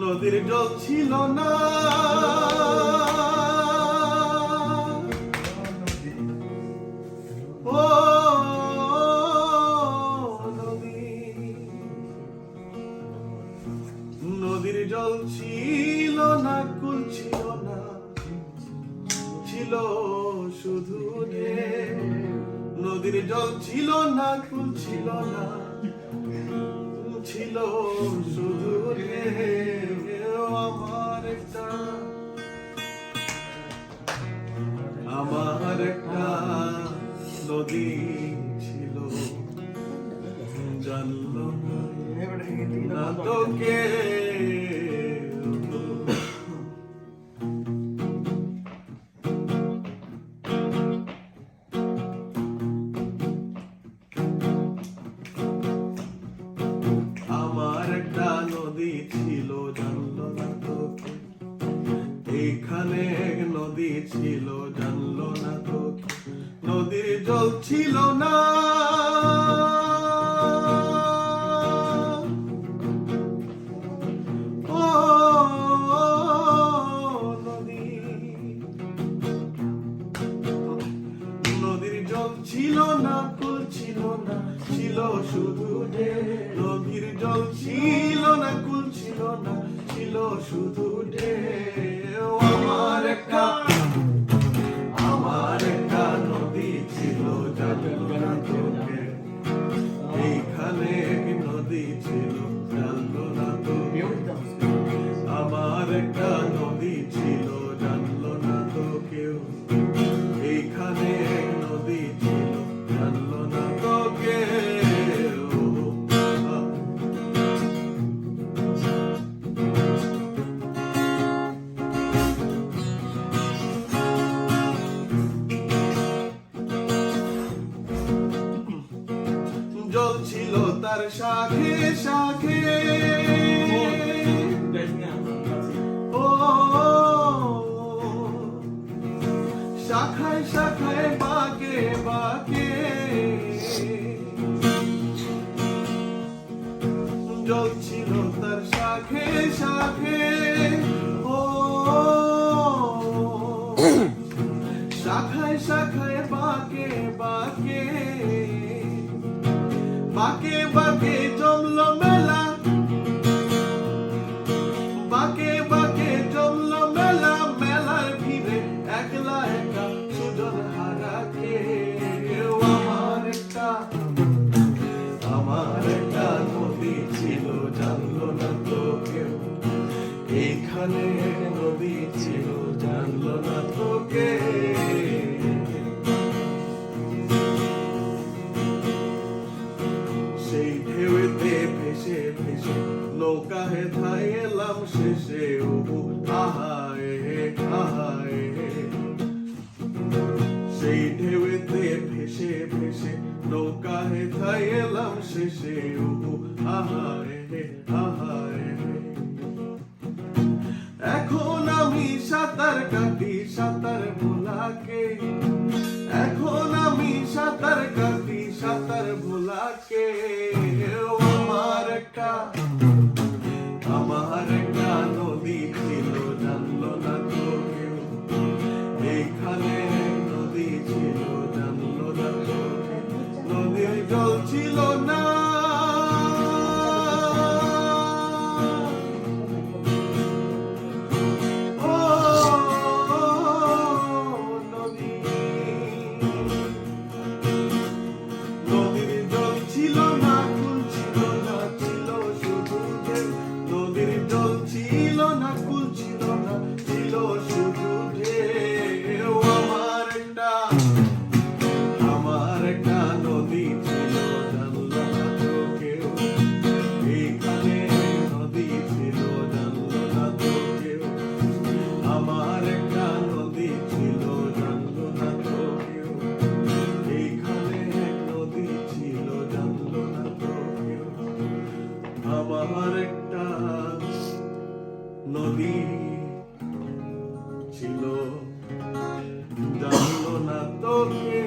নদীর জল ছিল না। ও, নদী। নদীর জল ছিল না, কুল ছিল না। ছিল শুধু। নদীর জল ছিল না, কুল ছিল না। ছিল শুধু। আমার একটা আমার একটা নদী ছিল জানলো না তোকে ছিল জানলো না এখানে এক নদী ছিল জানলো না তোকে। নদীর জল ছিল না। ছিল শুধু ডে নদীর জল ছিল না, কুল ছিল না, ছিল শুধু ডে আমার একটা তার শাখে শাখে। ও। শাখায় শাখায় বাকে বাকে। জল ছিল তার শাখে শাখে। বাকে বাকে জমলো মেলা। বাকে বাকে জমলো মেলা মেলার ভিড়ে একলা একা সুজন হারা কেউ আমার একটা আমার একটা নদী ছিল, জানলো না তো কেউ। এইখানে নদী ছিল ভেসে নৌকায় ধাই এলাম শেষে জল ছিল না। Domine.